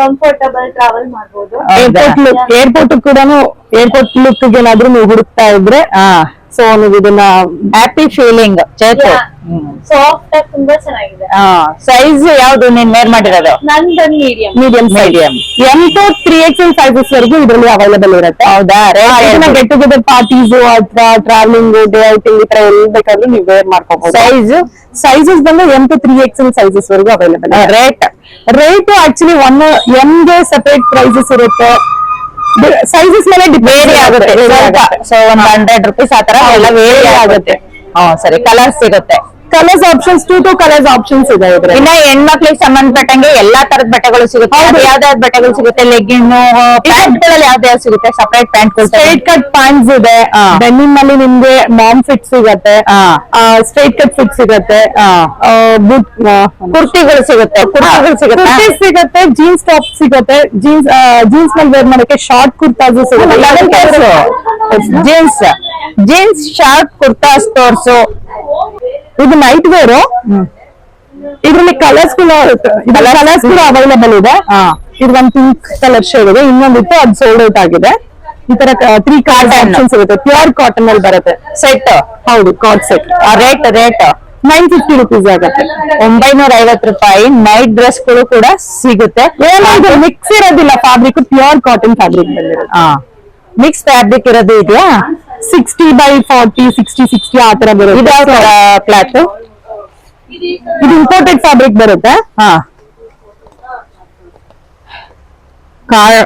ಕಂಫರ್ಟಬಲ್ ಟ್ರಾವೆಲ್ ಮಾಡ್ಬೋದು. ಏರ್ಪೋರ್ಟ್ ಲುಕ್ ಏರ್ಪೋರ್ಟ್ ಕೂಡ ಏರ್ಪೋರ್ಟ್ ಲುಕ್ ಏನಾದ್ರೂ ನೀವು ಹುಡುಕ್ತಾ ಇದ್ರೆ ಹಾ. ಸೊ ನೀವು ಇದನ್ನ ಹ್ಯಾಪಿ ಫೀಲಿಂಗ್ ಚೇತು ಸಾಫ್ಟ್ ಆಗಿ ತುಂಬಾ ಚೆನ್ನಾಗಿದೆ. ಸೈಜ್ ಯಾವ್ದು ನೀನ್ ಮೇರ್ ಮಾಡಿರೋದು? ನನ್ ಬಂದ್ medium medium Medium. M to three X L sizes ವರೆಗೂ ಇದರಲ್ಲಿ ಅವೈಲೇಬಲ್ ಇರುತ್ತೆ. ಹೌದಾ? ಗೆಟ್ ಟುಗೆದರ್ ಪಾರ್ಟೀಸ್ ಅಥವಾ ಟ್ರಾವೆಲಿಂಗ್ ಡೇ ಔಟಿಂಗ್ ಈ ತರ ಎಲ್ಲಿ ಬೇಕಾದ್ರೂ ನೀವು ವೇರ್ ಮಾಡ್ಕೋಬಹುದು ಸೈಜ್ ಸೈಜಸ್ ಬಂದು M to three X L sizes ವರೆಗೂ available rate rate actually one M ಗೆ ಸಪರೇಟ್ ಪ್ರೈಸಸ್ ಇರುತ್ತೆ. ಸೈಜಸ್ ಮೇಲೆ ವೇರಿ ಆಗುತ್ತೆ. ಸೊ ಒಂದ್ ಹಂಡ್ರೆಡ್ ರುಪೀಸ್ ಆತರ ಎಲ್ಲ ವೇರಿ ಆಗುತ್ತೆ. ಹಾ ಸರಿ ಕಲರ್ ಸಿಗುತ್ತೆ. Colours options two two colours options ಇದೆ ಇನ್ನ ಹೆಣ್ಮಕ್ಳಿಗೆ ಸಂಬಂಧಪಟ್ಟಂಗೆ ಎಲ್ಲಾ ತರದ ಬಟ್ಟೆಗಳು ಸಿಗುತ್ತೆ. ಯಾವ್ದಾವ್ದು ಬಟ್ಟೆಗಳು ಸಿಗುತ್ತೆ? ಲೆಗ್ಗಿನ್ ಪ್ಯಾಂಟ್ಗಳಲ್ಲಿ ಯಾವ್ದು ಯಾವ್ದು ಸಿಗುತ್ತೆ? Separate pant straight cut pants ಇದೆ. ಡೆನಿಮ್ ಅಲ್ಲಿ ನಿಮ್ಗೆ ಮಾಮ್ ಫಿಟ್ ಸಿಗತ್ತೆ. ಸ್ಟ್ರೈಟ್ ಕಟ್ ಫಿಟ್ ಸಿಗತ್ತೆ. ಕುರ್ತಿಗಳು ಸಿಗುತ್ತೆ. ಕುರ್ತಿಗಳು ಸಿಗುತ್ತೆ? ಸಿಗುತ್ತೆ ಸಿಗತ್ತೆ ಜೀನ್ಸ್ ಟಾಪ್ ಸಿಗುತ್ತೆ. ಜೀನ್ಸ್ ಜೀನ್ಸ್ನಲ್ಲಿ ವೇರ್ ಮಾಡಕ್ಕೆ ಶಾರ್ಟ್ ಕುರ್ತಾಸ್ ಸಿಗುತ್ತೆ. ಜೀನ್ಸ್ ಜೀನ್ಸ್ ಶಾರ್ಟ್ ಕುರ್ತಾಸ್ ತೋರ್ಸು ಇದು ನೈಟ್ ವೇರು ಇದ್ರಲ್ಲಿ ಕಲರ್ಸ್ ಕೂಡ ಕಲರ್ಸ್ ಕೂಡ ಅವೈಲೇಬಲ್ ಇದೆ. ಇದು ಒಂದು ಪಿಂಕ್ ಕಲರ್ ಶೇಡ್ ಇದೆ. ಇನ್ನೊಂದಿತ್ತು ಅದು ಸೋಲ್ಡ್ ಔಟ್ ಆಗಿದೆ. ಈ ತರ ತ್ರೀ ಕಾರ್ಡ್ ಸಿಗುತ್ತೆ ಆಪ್ಷನ್ಸ್ ಇರುತ್ತೆ. ಪ್ಯೂರ್ ಕಾಟನ್ ಅಲ್ಲಿ ಬರುತ್ತೆ. ಸೆಟ್ ಹೌದು co-ord set rate rate nine fifty rupees ಆಗುತ್ತೆ. ಒಂಬೈನೂರ ಐವತ್ತು ರೂಪಾಯಿ. ನೈಟ್ ಡ್ರೆಸ್ಗಳು ಕೂಡ ಸಿಗುತ್ತೆ. ಮಿಕ್ಸ್ ಇರೋದಿಲ್ಲ ಫ್ಯಾಬ್ರಿಕ್ ಪ್ಯೂರ್ ಕಾಟನ್ ಫ್ಯಾಬ್ರಿಕ್ ಬಂದಿರುತ್ತೆ ಹಾ. ಮಿಕ್ಸ್ ಫ್ಯಾಬ್ರಿಕ್ ಇರೋದು ಇದೆಯಾ? Sixty by forty sixty sixty ಆ ತರ ಬರುತ್ತೆ. ಕ್ಲಾತ್ ಇದು ಇಂಪೋರ್ಟೆಡ್ ಫ್ಯಾಬ್ರಿಕ್ ಬರುತ್ತೆ. ಹಾ.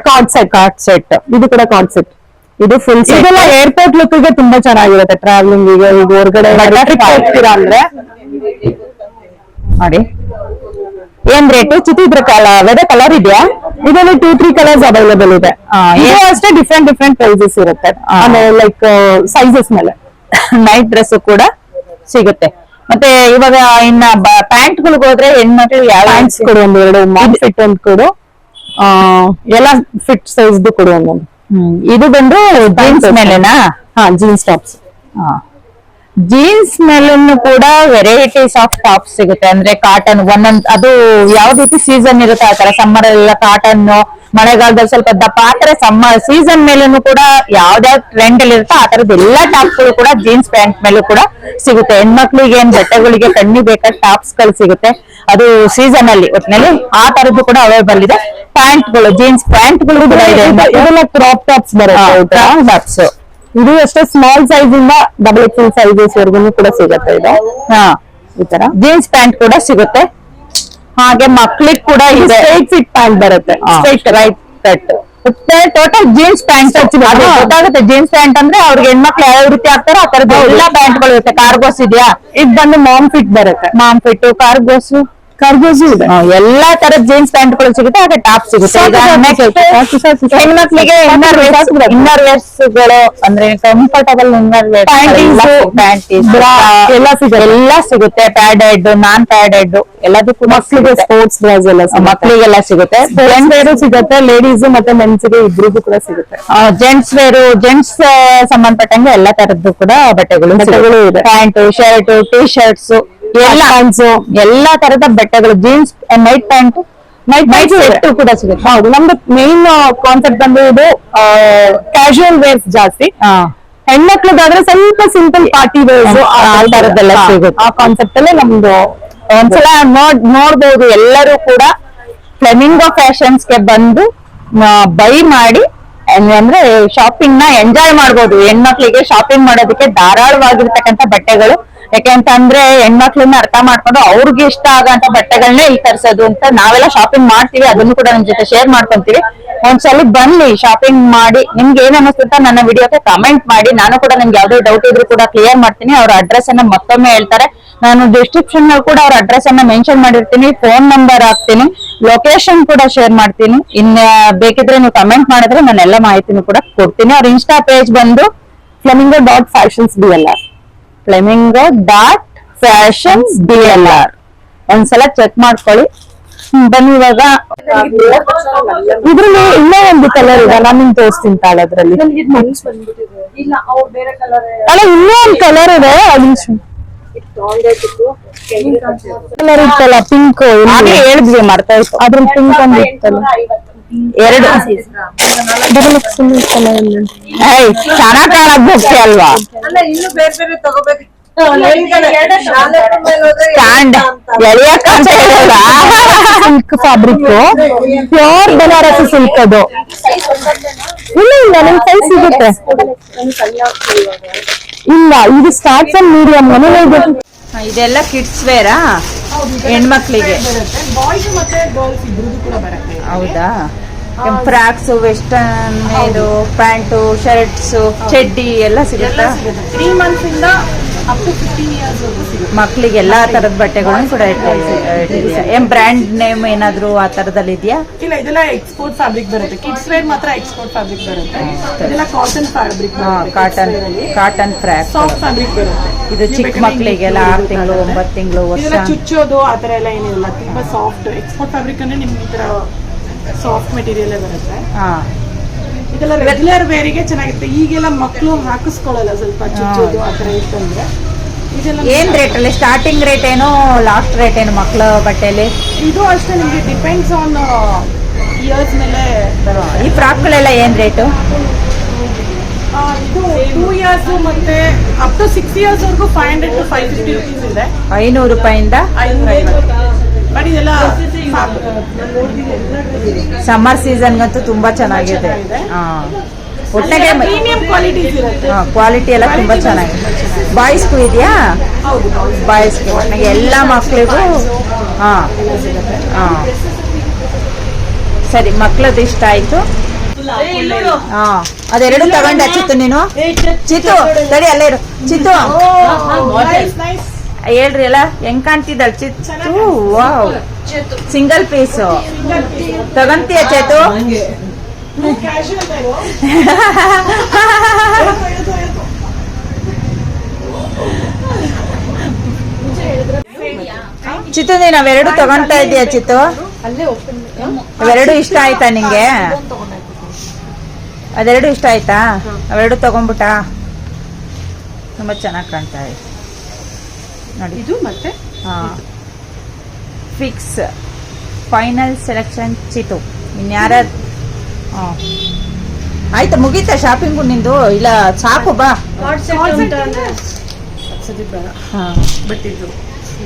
ಕಾರ್ಡ್ ಸೆಟ್ ಕಾರ್ಡ್ ಸೆಟ್ ಇದು ಕೂಡ ಕಾರ್ಡ್ ಸೆಟ್ ಇದು ಫುಲ್ ಇದೆಲ್ಲ ಏರ್ಪೋರ್ಟ್ ಲುಕ್ಗೆ ತುಂಬಾ ಚೆನ್ನಾಗಿರುತ್ತೆ ಟ್ರಾವೆಲಿಂಗ್ ಈಗ ಈಗ ಹೊರಗಡೆ ಟ್ರಿಪ್ ಹೋಗ್ತೀರಾ ಅಂದ್ರೆ? ನೋಡಿ. ಏನ್ ರೇಟು ಚಿತ್ರ ಕಲ ವೆದ ಕಲರ್ ಇದೆಯಾ? ಇದರಲ್ಲಿ ಟೂ ತ್ರೀ ಕಲರ್ಸ್ ಅವೈಲೇಬಲ್ ಇದೆ. ಅಷ್ಟೇ ಡಿಫ್ರೆಂಟ್ ಡಿಫ್ರೆಂಟ್ ಪ್ರೈಸಸ್ ಇರುತ್ತೆ. ಆಮೇಲೆ ಲೈಕ್ ಸೈಜಸ್ ಮೇಲೆ. ನೈಟ್ ಡ್ರೆಸ್ ಕೂಡ ಸಿಗುತ್ತೆ. ಮತ್ತೆ ಇವಾಗ ಇನ್ನ ಪ್ಯಾಂಟ್ ಗಳಿಗೆ ಹೋದ್ರೆ ಹೆಣ್ಮಕ್ಳು ಯಾವ ಪ್ಯಾಂಟ್ಸ್ ಕೊಡು ಒಂದೆರಡು ಎರಡು ಮಾಮ್ ಫಿಟ್ ಒಂದು ಕೊಡು. ಎಲ್ಲ ಫಿಟ್ ಸೈಜ್ ಕೊಡು ಒಂದೊಂದು. ಇದು ಬಂದು ಜೀನ್ಸ್ ಮೇಲೆನಾ? ಹಾ ಜೀನ್ಸ್ ಟಾಪ್ಸ್ ಜೀನ್ಸ್ ಮೇಲೂ ಕೂಡ ವೆರೈಟೀಸ್ ಆಫ್ ಟಾಪ್ಸ್ ಸಿಗುತ್ತೆ. ಅಂದ್ರೆ ಕಾಟನ್ ಒಂದೊಂದ್ ಅದು ಯಾವ ರೀತಿ ಸೀಸನ್ ಇರುತ್ತೆ ಆತರ ತರ ಸಮ್ಮರ್ ಎಲ್ಲ ಕಾಟನ್ ಮಳೆಗಾಲದಲ್ಲಿ ಸ್ವಲ್ಪ ದಪ್ಪ ಆತರ ಸಮ್ಮರ್ ಸೀಸನ್ ಮೇಲೂ ಕೂಡ ಯಾವ್ದಾವ್ ಟ್ರೆಂಡ್ ಅಲ್ಲಿ ಇರುತ್ತೋ ಆ ತರದ ಎಲ್ಲಾ ಟಾಪ್ಸ್ಗಳು ಕೂಡ ಜೀನ್ಸ್ ಪ್ಯಾಂಟ್ ಮೇಲೂ ಕೂಡ ಸಿಗುತ್ತೆ. ಹೆಣ್ಮಕ್ಳಿಗೆ ಏನ್ ಬಟ್ಟೆಗಳಿಗೆ ಕಣ್ಣಿ ಬೇಕಾದ ಟಾಪ್ಸ್ಗಳು ಸಿಗುತ್ತೆ. ಅದು ಸೀಸನ್ ಅಲ್ಲಿ ಒಟ್ಟಿನಲ್ಲಿ ಆ ತರದ್ದು ಕೂಡ ಅವೈಲೇಬಲ್ ಇದೆ. ಪ್ಯಾಂಟ್ಗಳು ಜೀನ್ಸ್ ಪ್ಯಾಂಟ್ಗಳು ಕೂಡ ಇದೆ. ಇದೆಲ್ಲ ಕ್ರಾಪ್ ಟಾಪ್ಸ್ ಬರುತ್ತೆ ಟಾಪ್ಸ್ ಇದು ಅಷ್ಟೇ ಸ್ಮಾಲ್ ಸೈಜ್ ಇಂದ ಡಬಲ್ ಎಕ್ಸ್ ಎಲ್ ಸೈಜಸ್ ವರ್ಗು ಕೂಡ ಸಿಗುತ್ತೆ ಇದು. ಹಾ. ಈ ತರ. ಜೀನ್ಸ್ ಪ್ಯಾಂಟ್ ಕೂಡ ಸಿಗುತ್ತೆ. ಹಾಗೆ ಮಕ್ಳಿಗೆ ಕೂಡ ಇದೆ ಸ್ಟ್ರೈಟ್ ಫಿಟ್ ಪ್ಯಾಂಟ್ ಬರುತ್ತೆ. Straight right cut total jeans pant ಗೊತ್ತಾಗುತ್ತೆ. ಜೀನ್ಸ್ ಪ್ಯಾಂಟ್ ಅಂದ್ರೆ ಅವ್ರಿಗೆ ಹೆಣ್ಮಕ್ಳು ಯಾವ ರೀತಿ ಆಗ್ತಾರೋ ಆ ತರದ ಎಲ್ಲಾ ಪ್ಯಾಂಟ್ಗಳು ಇರುತ್ತೆ. ಕಾರ್ಗೋಸ್ ಇದೆಯಾ? ಇದು ಬಂದು ಮಾಮ್ ಫಿಟ್ ಬರುತ್ತೆ. ಮಾಮ್ ಫಿಟ್ ಕಾರ್ಗೋಸ್ ಕಾರ್ಗೋಸು ಇದೆ. ಎಲ್ಲಾ ತರದ ಜೀನ್ಸ್ ಪ್ಯಾಂಟ್ಗಳು ಸಿಗುತ್ತೆ ಹಾಗೆ ಟಾಪ್ ಸಿಗುತ್ತೆ. ಹೆಣ್ಮಕ್ಳಿಗೆ ಇನ್ನರ್ ವೇರ್ಸ್ ಇನ್ನರ್ ವೇರ್ಸ್ಗಳು ಅಂದ್ರೆ ಕಂಫರ್ಟಬಲ್ ಇನ್ನರ್ ವೇರ್ bra, ಎಲ್ಲ ಸಿಗುತ್ತೆ. ಎಲ್ಲ ಸಿಗುತ್ತೆ. ಪ್ಯಾಡೆಡ್ ನಾನ್ ಪ್ಯಾಡೆಡ್ ಎಲ್ಲದಕ್ಕೂ ಮಕ್ಕಳಿಗೆ ಸ್ಪೋರ್ಟ್ಸ್ ಬ್ಲೌಸ್ ಎಲ್ಲ. ಮಕ್ಕಳಿಗೆಲ್ಲ ಸಿಗುತ್ತೆ. ಜೆಂಟ್ಸ್ ವೇರು ಸಿಗುತ್ತೆ ಲೇಡೀಸ್ ಮತ್ತೆ ಮೆನ್ಸ್ಗೆ ಇಬ್ರಿಗೂ ಕೂಡ ಸಿಗುತ್ತೆ. ಜೆಂಟ್ಸ್ ವೇರು ಜೆಂಟ್ಸ್ ಸಂಬಂಧಪಟ್ಟಂಗೆ ಎಲ್ಲಾ ತರದ್ದು ಕೂಡ ಬಟ್ಟೆಗಳು ಬಟ್ಟೆಗಳು ಇದೆ. ಪ್ಯಾಂಟ್ ಶರ್ಟ್ ಟಿ ಶರ್ಟ್ಸ್ ಎಲ್ಲ ಎಲ್ಲಾ ತರದ ಬಟ್ಟೆಗಳು jeans night pant night pant ಕೂಡ ಸಿಗುತ್ತೆ. ಹೌದು ನಮ್ದು ಮೇನ್ ಕಾನ್ಸೆಪ್ಟ್ ಬಂದು ಇದು ಕ್ಯಾಶುವಲ್ ವೇರ್ಸ್ ಜಾಸ್ತಿ. ಹೆಣ್ಮಕ್ಳದಾದ್ರೆ ಸ್ವಲ್ಪ ಸಿಂಪಲ್ ಪಾರ್ಟಿ ವೇರ್ಸ್ ಆ ತರದ್ದೆಲ್ಲ ಸಿಗುತ್ತೆ. ಆ ಕಾನ್ಸೆಪ್ಟ್ ಅಲ್ಲೇ ನಮ್ದು ಒಂದ್ಸಲ ನೋಡ್ ನೋಡ್ಬೋದು ಎಲ್ಲರೂ ಕೂಡ. ಫ್ಲೆಮಿಂಗೋ ಫ್ಯಾಷನ್ಸ್ಗೆ ಬಂದು ಬೈ ಮಾಡಿ ಅಂದ್ರೆ ಶಾಪಿಂಗ್ನ ಎಂಜಾಯ್ ಮಾಡ್ಬೋದು. ಹೆಣ್ಮಕ್ಳಿಗೆ ಶಾಪಿಂಗ್ ಮಾಡೋದಕ್ಕೆ ಧಾರಾಳವಾಗಿರ್ತಕ್ಕಂಥ ಬಟ್ಟೆಗಳು. ಯಾಕೆಂತಂದ್ರೆ ಹೆಣ್ಮಕ್ಳನ್ನ ಅರ್ಥ ಮಾಡ್ಕೊಂಡು ಅವ್ರಿಗೆ ಇಷ್ಟ ಆಗಂತ ಬಟ್ಟೆಗಳನ್ನೇ ಇಲ್ಲಿ ತರ್ಸೋದು ಅಂತ ನಾವೆಲ್ಲ ಶಾಪಿಂಗ್ ಮಾಡ್ತೀವಿ, ಅದನ್ನು ಕೂಡ ನಿಮ್ ಜೊತೆ ಶೇರ್ ಮಾಡ್ಕೊಂತೀವಿ. ಒಂದ್ಸಲಿ ಬನ್ನಿ ಶಾಪಿಂಗ್ ಮಾಡಿ, ನಿಮ್ಗೆ ಏನ್ ಅನ್ನಿಸ್ತು ಅಂತ ನನ್ನ ವಿಡಿಯೋಗೆ ಕಮೆಂಟ್ ಮಾಡಿ. ನಾನು ಕೂಡ ನಿಮ್ಗೆ ಯಾವ್ದೇ ಡೌಟ್ ಇದ್ರು ಕೂಡ ಕ್ಲಿಯರ್ ಮಾಡ್ತೀನಿ, ಅವ್ರ ಅಡ್ರೆಸ್ ಅನ್ನ ಮತ್ತೊಮ್ಮೆ ಹೇಳ್ತಾರೆ. ನಾನು ಡಿಸ್ಕ್ರಿಪ್ಷನ್ನಲ್ಲಿ ಕೂಡ ಅವ್ರ ಅಡ್ರೆಸ್ ಅನ್ನ ಮೆನ್ಷನ್ ಮಾಡಿರ್ತೀನಿ ಫೋನ್ ನಂಬರ್ ಹಾಕ್ತೀನಿ ಲೊಕೇಶನ್ ಕೂಡ ಶೇರ್ ಮಾಡ್ತೀನಿ. ಇನ್ನ ಬೇಕಿದ್ರೆ ನೀವು ಕಮೆಂಟ್ ಮಾಡಿದ್ರೆ ನಾನು ಎಲ್ಲ ಮಾಹಿತಿನೂ ಕೂಡ ಕೊಡ್ತೀನಿ. ಅವ್ರ ಇನ್ಸ್ಟಾ ಪೇಜ್ ಬಂದು Flamingo dot Fashions B L R Flamingo dot Fashions D L R ಒಂದ್ಸಲ ಚೆಕ್ ಮಾಡ್ಕೊಳ್ಳಿ. ಬನ್ನಿ ಇವಾಗ. ಇದ್ರಲ್ಲಿ ಇನ್ನೇ ಒಂದು ಕಲರ್ ಇದೆ ನಾನು ನಿಮ್ಗೆ ತೋರಿಸ್ತೀನಿ ತಾಳೆ ಅದ್ರಲ್ಲಿ. ಅಲ್ಲ ಇನ್ನೂ ಒಂದು ಕಲರ್ ಇದೆ. ಅದು ಕಲರ್ ಇತ್ತಲ್ಲ ಪಿಂಕ್ ಆಗ್ಲೇ ಹೇಳಿದ್ವಿ ಇತ್ತು ಅದ್ರಲ್ಲಿ ಪಿಂಕ್ ಒಂದು ಇತ್ತಲ್ಲ ಎರಡು. ಚೆನ್ನಾಗ್ ಕಾಣಕ್ ಅಲ್ವಾ? ಅಲ್ಲ ಇನ್ನು ಬೇರೆ ಬೇರೆ ತಗೋಬೇಕು. ಸ್ಟ್ಯಾಂಡ್. ಎಳಿಯಕ್ಕ ಅಂತ ಹೇಳಲ್ಲ silk fabric pure Banarasi silk ಅದು. ಇಲ್ಲ ಇಲ್ಲ ನಿಮ್ ಸೈಜ್ ಸಿಗುತ್ತೆ. ಇಲ್ಲ ಇದು ಸ್ಟಾರ್ಟ್ ಮೀಡಿಯಮ್ ಮೀಡಿಯಂ ಇದೆ ಇದೆಲ್ಲ ಕಿಡ್ಸ್ ವೇರಾ ಹೆಣ್ಮಕ್ಳಿಗೆ. ಬಾಯ್ಸ್ ಮತ್ತೆ ಗರ್ಲ್ಸ್ ಇಬ್ರದ್ದು ಕೂಡ ಬರುತ್ತೆ. ಹೌದಾ? ಫ್ರಾಕ್ಸ್ ವೆಸ್ಟರ್ನ್ ಇದು ಪ್ಯಾಂಟು ಶರ್ಟ್ಸ್ ಚಡ್ಡಿ ಎಲ್ಲ ಸಿಗುತ್ತಾ? ತ್ರೀ ಮಂತ್ಸ್ ಇಂದ ಅಪ್ ಟು ಫಿಫ್ಟೀನ್ ಇಯರ್ಸ್ ಮಕ್ಳಿಗೆ ಎಲ್ಲಾ ತರದ ಬಟ್ಟೆಗಳನ್ನು ಕೂಡ ಏನ್ ಬ್ರ್ಯಾಂಡ್ ನೇಮ್ ಏನಾದ್ರು ಆ ತರದಲ್ಲಿ ಇದೆಯಾ? ಇಲ್ಲ ಇದೆಲ್ಲ ಎಕ್ಸ್ಪೋರ್ಟ್ ಫ್ಯಾಬ್ರಿಕ್ ಬರುತ್ತೆ. ಕಿಡ್ಸ್ ವೇರ್ ಮಾತ್ರ ಎಕ್ಸ್ಪೋರ್ಟ್ ಫ್ಯಾಬ್ರಿಕ್ ಬರುತ್ತೆ. ಇದೆಲ್ಲ cotton fabric cotton cotton frock soft fabric ಬರುತ್ತೆ. ಇದು ಚಿಕ್ಕ ಮಕ್ಕಳಿಗೆಲ್ಲ ಆರು ತಿಂಗಳು ಒಂಬತ್ತು ತಿಂಗಳು ಚುಚ್ಚೋದು ಆ ತರ ಎಲ್ಲ ಏನಿಲ್ಲ. ತುಂಬಾ ಸಾಫ್ಟ್ ಎಕ್ಸ್ಪೋರ್ಟ್ ಫ್ಯಾಬ್ರಿಕ್ ಅಂದ್ರೆ ನಿಮ್ಗೆ ಈ ತರ ಸಾಫ್ಟ್ ಮೆಟೀರಿಯಲ್ ಬರುತ್ತೆ. ಹಾ. ಇದೆಲ್ಲ ರೆಗ್ಯುಲರ್ ವೇರಿಗೆ ಚೆನ್ನಾಗಿರುತ್ತೆ. ಈಗೆಲ್ಲ ಮಕ್ಕಳು ಹಾಕಿಸ್ಕೊಳ್ಳಲ್ಲ ಸ್ವಲ್ಪ ಚುಚ್ಚೋದು ಆ ಥರ ಇತ್ತಂದ್ರೆ. ಏನ್ ರೇಟ್ ಅಲ್ಲಿ? ಸ್ಟಾರ್ಟಿಂಗ್ ರೇಟ್ ಏನು ಲಾಸ್ಟ್ ರೇಟ್ ಏನು ಮಕ್ಕಳ ಬಟ್ಟೆಯಲ್ಲಿ ಇದು ಅಷ್ಟೇ ನಿಮಗೆ ಡಿಪೆಂಡ್ಸ್ ಆನ್ ಇಯರ್ಸ್ ಮೇಲೆ ಈ ಫ್ರಾಕ್ಗಳೆಲ್ಲ ಏನ್ ರೇಟು ಇದು ಟೂ ಇಯರ್ಸ್ ಮತ್ತೆ ಅಪ್ ಟು ಸಿಕ್ಸ್ ಇಯರ್ಸ್ ವರೆಗೂ five hundred to five fifty rupees ಇದೆ. ಐನೂರು ರೂಪಾಯಿಂದ ಐನೂರು ಸಮ್ಮರ್ ಸೀಸನ್ಗಂತೂ ತುಂಬಾ ಚೆನ್ನಾಗಿದೆ. ಹಾ. ಒಟ್ಟಿಗೆ ಪ್ರೀಮಿಯಂ ಕ್ವಾಲಿಟೀಸ್ ಇರುತ್ತೆ ಕ್ವಾಲಿಟಿ ಎಲ್ಲ ತುಂಬಾ ಚೆನ್ನಾಗಿದೆ ಬಾಯ್ಸ್ಗೂ ಇದೆಯಾ? ಬಾಯ್ಸ್ಗೂ ಒಟ್ಟಿಗೆ ಎಲ್ಲ ಮಕ್ಳಿಗೂ ಹಾ. ಹಾ. ಸರಿ ಮಕ್ಳದ್ದು ಇಷ್ಟ ಆಯ್ತು. ಹಾ. ಅದೆರಡು ತಗೊಂಡೆ ಚಿತ್ತು ನೀನು. ಚಿತ್ತು ಸರಿ ಅಲ್ಲೇ ಇರು. ಚಿತ್ತು. ನೈಸ್ ಹೇಳ್ರಿ ಅಲ್ಲ ಹೆಂಗ್ ಕಾಣ್ತಿದ್ದಾಳೆ ಚಿತ್ತು ವಾವ್. ಸಿಂಗಲ್ ಪೀಸ್ ತಗಂತೀಯ ಚೇತು? ಕ್ಯಾಶುಯಲ್ ಚಿತ್ತು ನೀನ್ ಅವೆರಡು ತಗೊಂತಾ ಇದೀಯ ಚಿತ್ತು? ಅವೆರಡು ಇಷ್ಟ ಆಯ್ತಾ ನಿಂಗೆ? ಅದೆರಡು ಇಷ್ಟ ಆಯ್ತಾ? ಅವೆರಡು ತಗೊಂಡ್ಬಿಟ್ಟ? ತುಂಬಾ ಚೆನ್ನಾಗಿ ಕಾಣ್ತಾ ಇದೆ. ನೋಡಿ. ಇದು ಮತ್ತೆ ಹಾ. ಫಿಕ್ಸ್ ಫೈನಲ್ ಸೆಲೆಕ್ಷನ್ ಚಿತು ಇನ್ಯಾರ ಹಾ. ಆಯ್ತಾ ಮುಗೀತಾ ಶಾಪಿಂಗು ನಿಂದು? ಇಲ್ಲ ಸಾಕು ಬಾ.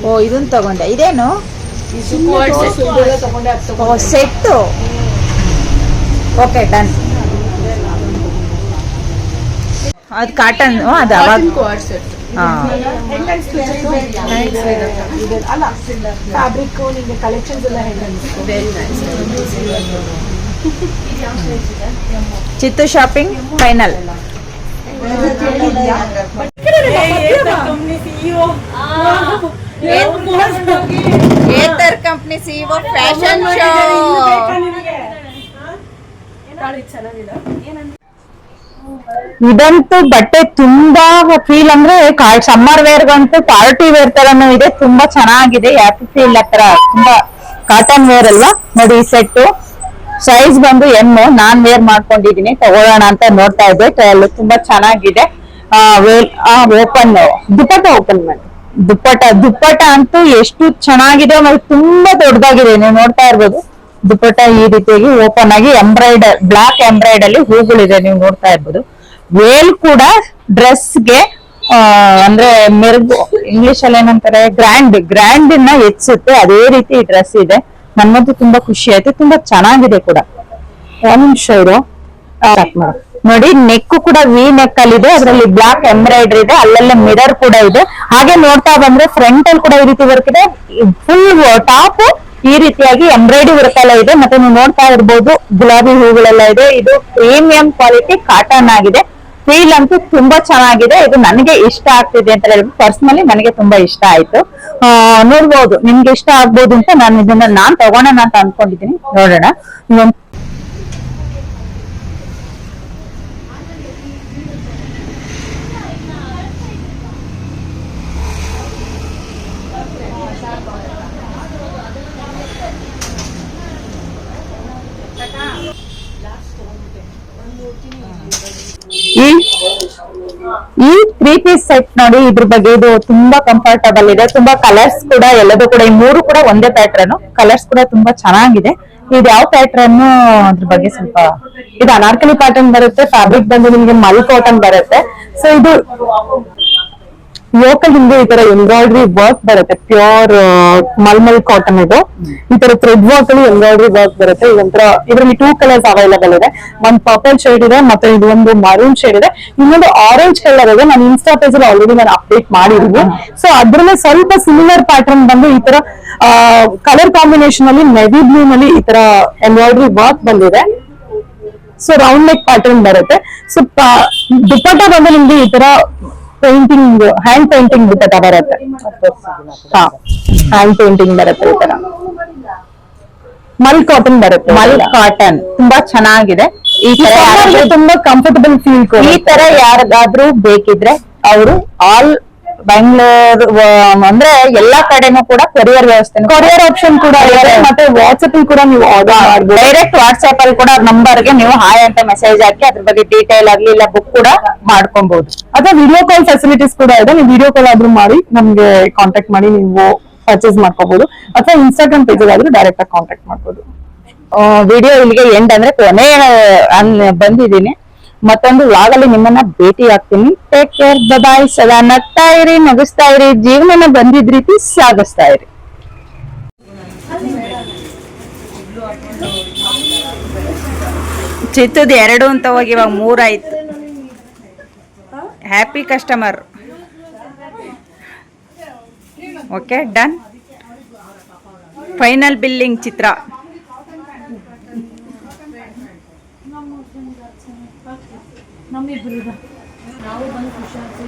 ಓ ಇದನ್ನ ತಗೊಂಡೆ. ಇದೇನು? ಸೆಟ್ಟು ಓಕೆ ಡನ್ ಅದು ಕಾಟನ್ ಅದು ಅವಾಗ ಅಲ್ಲ ಫ್ಯಾಬ್ರಿಕ್ ನಿಮ್ಗೆ ಕಲೆಕ್ಷನ್ಸ್ ಎಲ್ಲ ಚಿತ್ತು ಶಾಪಿಂಗ್ ಫೈನಲ್ ಏತರ್ ಕಂಪ್ನಿ ಸಿಇಒ ಫ್ಯಾಷನ್ ಶೋ ಇದಂತೂ ಬಟ್ಟೆ ತುಂಬಾ ಫೀಲ್ ಅಂದ್ರೆ ಸಮ್ಮರ್ ವೇರ್ ಗಂತೂ ಪಾರ್ಟಿ ವೇರ್ ತರನು ಇದೆ, ತುಂಬಾ ಚೆನ್ನಾಗಿದೆ. ಯಾಕೆ ಫೀಲ್ ಹತ್ರ ತುಂಬಾ ಕಾಟನ್ ವೇರ್ ಅಲ್ವಾ? ನೋಡಿ ಈ ಸೆಟ್ ಸೈಜ್ ಬಂದು ಎಂ ನಾನ್ ವೇರ್ ಮಾಡ್ಕೊಂಡಿದೀನಿ ತಗೊಳ್ಳೋಣ ಅಂತ ನೋಡ್ತಾ ಇದ್ದೆ. ಟ್ರಯಲ್ ತುಂಬಾ ಚೆನ್ನಾಗಿದೆ. ಓಪನ್ ದುಪ್ಪಟ್ಟ ಓಪನ್ ಮಾಡಿ. ದುಪ್ಪಟ್ಟ ದುಪ್ಪಟ್ಟ ಅಂತೂ ಎಷ್ಟು ಚೆನ್ನಾಗಿದೆ ಮತ್ತೆ ತುಂಬಾ ದೊಡ್ಡದಾಗಿದೆ. ನೀವು ನೋಡ್ತಾ ಇರ್ಬೋದು. ದುಪ್ಪಟ್ಟ ಈ ರೀತಿಯಾಗಿ ಓಪನ್ ಆಗಿ ಎಂಬ್ರಾಯ್ಡರ್ ಬ್ಲಾಕ್ ಎಂಬ್ರಾಯ್ಡ್ ಅಲ್ಲಿ ಹೂಗಳಿದೆ. ನೀವು ನೋಡ್ತಾ ಇರ್ಬೋದು. ವೇಲ್ ಕೂಡ ಡ್ರೆಸ್ಗೆ ಅಂದ್ರೆ ಮೆರುಗು ಇಂಗ್ಲಿಷ್ ಅಲ್ಲಿ ಏನಂತಾರೆ ಗ್ರ್ಯಾಂಡ್ ಗ್ರ್ಯಾಂಡ್ನ ಹೆಚ್ಚುತ್ತೆ. ಅದೇ ರೀತಿ ಡ್ರೆಸ್ ಇದೆ. ನನ್ಗಂತೂ ತುಂಬಾ ಖುಷಿ ಆಯ್ತು. ತುಂಬಾ ಚೆನ್ನಾಗಿದೆ ಕೂಡ. ನಿಮಿಷ ಇರು. ನೋಡಿ ನೆಕ್ ಕೂಡ ವಿ ನೆಕ್ ಅಲ್ಲಿ ಇದೆ. ಅದರಲ್ಲಿ ಬ್ಲಾಕ್ ಎಂಬ್ರಾಯ್ಡ್ರಿ ಇದೆ. ಅಲ್ಲಲ್ಲೇ ಮಿರರ್ ಕೂಡ ಇದೆ. ಹಾಗೆ ನೋಡ್ತಾ ಬಂದ್ರೆ ಫ್ರಂಟ್ ಅಲ್ಲಿ ಕೂಡ ಈ ರೀತಿ ವರ್ಕ್ ಇದೆ. ಫುಲ್ ಟಾಪ್ ಈ ರೀತಿಯಾಗಿ ಎಂಬ್ರಾಯ್ಡ್ರಿ ವರ್ಕ್ ಎಲ್ಲ ಇದೆ. ಮತ್ತೆ ನೀವು ನೋಡ್ತಾ ಇರ್ಬೋದು, ಗುಲಾಬಿ ಹೂಗಳೆಲ್ಲ ಇದೆ. ಇದು ಪ್ರೀಮಿಯಂ ಕ್ವಾಲಿಟಿ ಕಾಟನ್ ಆಗಿದೆ. ಫೀಲ್ ಅಂತೂ ತುಂಬಾ ಚೆನ್ನಾಗಿದೆ. ಇದು ನನಗೆ ಇಷ್ಟ ಆಗ್ತಿದೆ ಅಂತ ಹೇಳ್ಬಿಟ್ಟು ಪರ್ಸನಲಿ ನನಗೆ ತುಂಬಾ ಇಷ್ಟ ಆಯ್ತು. ನೋಡ್ಬೋದು ನಿಮ್ಗೆ ಇಷ್ಟ ಆಗ್ಬೋದು ಅಂತ ನಾನು ಇದನ್ನ ನಾನ್ ತಗೋಣ ಅಂತ ಅನ್ಕೊಂಡಿದ್ದೀನಿ. ನೋಡೋಣ ಇನ್ನೊಂದ್ ಈ ಈ ತ್ರೀ ಪೀಸ್ ಸೆಟ್ ನೋಡಿ ಇದ್ರ ಬಗ್ಗೆ ಇದು ತುಂಬಾ ಕಂಫರ್ಟಬಲ್ ಇದೆ. ತುಂಬಾ ಕಲರ್ಸ್ ಕೂಡ, ಎಲ್ಲದೂ ಕೂಡ, ಈ ಮೂರು ಕೂಡ ಒಂದೇ ಪ್ಯಾಟ್ರನ್ ಕಲರ್ಸ್ ಕೂಡ ತುಂಬಾ ಚೆನ್ನಾಗಿದೆ. ಇದು ಯಾವ ಪ್ಯಾಟ್ರನ್ ಅದ್ರ ಬಗ್ಗೆ ಸ್ವಲ್ಪ ಇದು ಅನಾರ್ಕಲಿ ಪ್ಯಾಟರ್ನ್ ಬರುತ್ತೆ ಫ್ಯಾಬ್ರಿಕ್ ಬಂದು ನಿಮ್ಗೆ ಮಲ್ ಕಾಟನ್ ಬರುತ್ತೆ. ಸೊ ಇದು ಲೋಕಲ್ ಹಿಂದೆ ಈ ತರ ಎಂಬ್ರಾಯ್ಡ್ರಿ ವರ್ಕ್ ಬರುತ್ತೆ. ಪ್ಯೂರ್ ಮಲ್ಮಲ್ ಕಾಟನ್ ಇದು. ಈ ತರ ಥ್ರೆಡ್ ವರ್ಕ್ ಅಲ್ಲಿ ಎಂಬ್ರಾಯ್ಡ್ರಿ ವರ್ಕ್ ಬರುತ್ತೆ. ಇದೊಂಥರ ಇದರಲ್ಲಿ ಟೂ ಕಲರ್ಸ್ ಅವೈಲಬಲ್ ಇದೆ. ಒಂದು ಪರ್ಪಲ್ ಶೇಡ್ ಇದೆ, ಮತ್ತೆ ಇದು ಒಂದು ಮರೂನ್ ಶೇಡ್ ಇದೆ. ಇನ್ನೊಂದು ಆರೆಂಜ್ ಕಲರ್ ಇದೆ. ನಾನು ಇನ್ಸ್ಟಾ ಪೇಜ್ ಅಲ್ಲಿ ಆಲ್ರೆಡಿ ನಾನು ಅಪ್ಡೇಟ್ ಮಾಡಿದೀನಿ ಸೊ ಅದ್ರಲ್ಲೇ ಸ್ವಲ್ಪ ಸಿಮಿಲರ್ ಪ್ಯಾಟರ್ನ್ ಬಂದು ಈ ತರ ಕಲರ್ ಕಾಂಬಿನೇಷನ್ ಅಲ್ಲಿ ನೆವಿ ಬ್ಲೂ ನಲ್ಲಿ ಈ ತರ ಎಂಬ್ರಾಯ್ಡ್ರಿ ವರ್ಕ್ ಬಂದಿದೆ. ಸೊ ರೌಂಡ್ ನೆಕ್ ಪ್ಯಾಟರ್ನ್ ಬರುತ್ತೆ. ಸೊ ದುಪ್ಪಟ್ಟ ಬಂದು ನಿಮ್ಗೆ ಈ ತರ ಪೇಂಟಿಂಗ್ ಹ್ಯಾಂಡ್ ಪೇಂಟಿಂಗ್ ಬಿಟ್ಟ ಬರತ್ತೆ ಹಾ ಹ್ಯಾಂಡ್ ಪೇಂಟಿಂಗ್ ಬರುತ್ತೆ ಈ ತರ. ಮಲ್ ಕಾಟನ್ ಬರುತ್ತೆ. ಮಲ್ ಕಾಟನ್ ತುಂಬಾ ಚೆನ್ನಾಗಿದೆ. ಈ ತರ ತುಂಬಾ ಕಂಫರ್ಟಬಲ್ ಫೀಲ್ ಈ ತರ ಯಾರಿಗಾದ್ರೂ ಬೇಕಿದ್ರೆ ಅವರು ಆಲ್ ಬೆಂಗಳೂರು ಅಂದ್ರೆ ಎಲ್ಲಾ ಕಡೆನೂ ಕೂಡ ಕೊರಿಯರ್ ವ್ಯವಸ್ಥೆ ಕೊರಿಯರ್ ಆಪ್ಷನ್ ಕೂಡ ಮತ್ತೆ ವಾಟ್ಸ್ಆಪ್ ಕೂಡ ನೀವು ಆರ್ಡರ್ ಮಾಡಬಹುದು ಡೈರೆಕ್ಟ್ ವಾಟ್ಸ್ಆಪ್ ಅಲ್ಲಿ ಕೂಡ ನಂಬರ್ಗೆ ನೀವು ಹಾಯ್ ಅಂತ ಮೆಸೇಜ್ ಹಾಕಿ ಅದ್ರ ಬಗ್ಗೆ ಡೀಟೇಲ್ ಆಗ್ಲಿ ಇಲ್ಲ ಬುಕ್ ಕೂಡ ಮಾಡ್ಕೊಬಹುದು ಅಥವಾ ವಿಡಿಯೋ ಕಾಲ್ ಫೆಸಿಲಿಟೀಸ್ ಕೂಡ ಇದೆ. ನೀವು ವಿಡಿಯೋ ಕಾಲ್ ಆದ್ರೂ ಮಾಡಿ ನಮ್ಗೆ ಕಾಂಟ್ಯಾಕ್ಟ್ ಮಾಡಿ ನೀವು ಪರ್ಚೇಸ್ ಮಾಡ್ಕೋಬಹುದು ಅಥವಾ ಇನ್ಸ್ಟಾಗ್ರಾಮ್ ಪೇಜ್ ಆದ್ರೂ ಡೈರೆಕ್ಟ್ ಆಗಿ ಕಾಂಟ್ಯಾಕ್ಟ್ ಮಾಡ್ಬೋದು. ವಿಡಿಯೋ ಇಲ್ಲಿಗೆ ಎಂಡ್ ಅಂದ್ರೆ ಕೊನೆ ಬಂದಿದ್ದೀನಿ. ಮತ್ತೊಂದು ಅಲ್ಲಿ ನಿಮ್ಮನ್ನ ಭೇಟಿ ಆಗ್ತೀನಿ. ಟೇಕ್ ಕೇರ್ ಬಾಯ್ ಸದಾ ನಗ್ತಾ ಇರಿ, ನಗಿಸ್ತಾ ಇರಿ ಜೀವನ ಬಂದಿದ್ ರೀತಿ ಸಾಗಿಸ್ತಾ ಇರಿ. ಚಿತ್ತದ ಎರಡು ಅಂತ ಹೋಗಿ ಇವಾಗ ಮೂರಾಯ್ತು happy customer okay done final billing Chitra. ನಮ್ಮಿಬ್ರು ನಾವು ಬಂದು ಖುಷಿ ಆಗ್ತೀವಿ